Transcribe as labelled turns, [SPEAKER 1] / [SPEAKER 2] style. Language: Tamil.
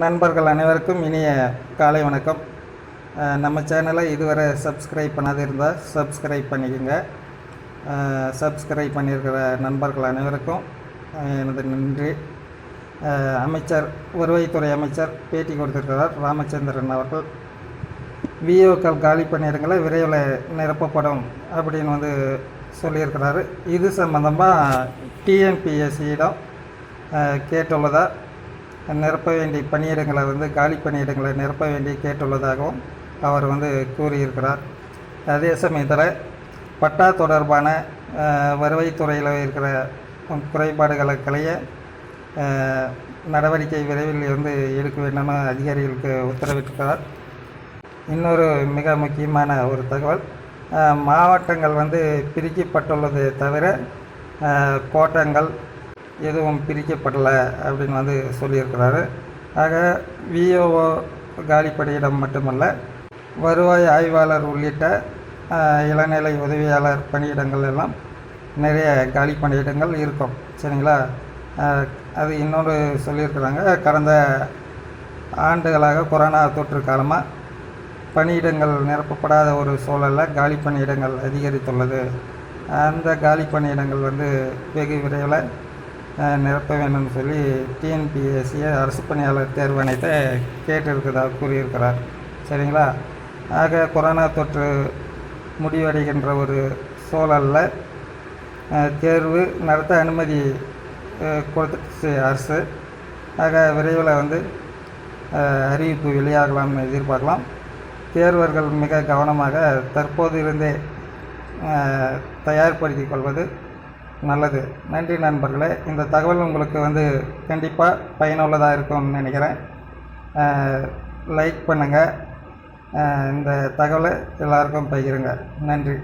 [SPEAKER 1] நண்பர்கள் அனைவருக்கும் இனிய காலை வணக்கம். நம்ம சேனலை இதுவரை சப்ஸ்கிரைப் பண்ணாது இருந்தால் சப்ஸ்கிரைப் பண்ணிக்கோங்க. சப்ஸ்கிரைப் பண்ணியிருக்கிற நண்பர்கள் அனைவருக்கும் எனது நன்றி. அமைச்சர் வருவாய்த்துறை அமைச்சர் பேட்டி கொடுத்திருக்கிறார் ராமச்சந்திரன் அவர்கள். விஓக்கள் காலி பணியிடங்களை விரைவில் நிரப்பப்படும் அப்படின்னு வந்து சொல்லியிருக்கிறாரு. இது சம்மந்தமாக டிஎன்பிஎஸ்சியிடம் கேட்டுள்ளதா நிரப்ப வேண்டிய பணியிடங்களை வந்து காலி பணியிடங்களை நிரப்ப வேண்டி கேட்டுள்ளதாகவும் அவர் வந்து கூறியிருக்கிறார். அதே சமயத்தில் பட்டா தொடர்பான வருவாய்த்துறையில் இருக்கிற குறைபாடுகளை களைய நடவடிக்கை விரைவில் வந்து எடுக்க வேண்டும்னு அதிகாரிகளுக்கு உத்தரவிட்டிருக்கிறார். இன்னொரு மிக முக்கியமான ஒரு தகவல் மாவட்டங்கள் வந்து பிரிக்கப்பட்டுள்ளது தவிர கோட்டங்கள் எதுவும் பிரிக்கப்படலை அப்படின்னு வந்து சொல்லியிருக்கிறாரு. ஆக விஓஓ காலிப்படையிடம் மட்டுமல்ல வருவாய் ஆய்வாளர் உள்ளிட்ட இளநிலை உதவியாளர் பணியிடங்கள் எல்லாம் நிறைய காலி பணியிடங்கள் இருக்கும். சரிங்களா? அது இன்னொரு சொல்லியிருக்கிறாங்க. கடந்த ஆண்டுகளாக கொரோனா தொற்று காலமாக பணியிடங்கள் நிரப்பப்படாத ஒரு சூழலில் காலி பணியிடங்கள் அதிகரித்துள்ளது. அந்த காலி பணியிடங்கள் வந்து வெகு விரைவில் நிரப்ப வேண்டும்னு சொல்லி டிஎன்பிஎஸ்சியை அரசு பணியாளர் தேர்வாணையத்தை கேட்டிருக்கிறதாக கூறியிருக்கிறார். சரிங்களா? ஆக கொரோனா தொற்று முடிவடைகின்ற ஒரு சூழலில் தேர்வு நடத்த அனுமதி கொடுத்துச்சு அரசு. ஆக விரைவில் வந்து அறிவிப்பு வெளியாகலாம்னு எதிர்பார்க்கலாம். தேர்வர்கள் மிக கவனமாக தற்போது இருந்தே தயார்படுத்திக் கொள்வது நல்லது. நன்றி நண்பர்களே. இந்த தகவல் உங்களுக்கு வந்து கண்டிப்பாக பயனுள்ளதாக இருக்கும்னு நினைக்கிறேன். லைக் பண்ணுங்கள் இந்த தகவலை எல்லாருக்கும் பகிருங்க. நன்றி.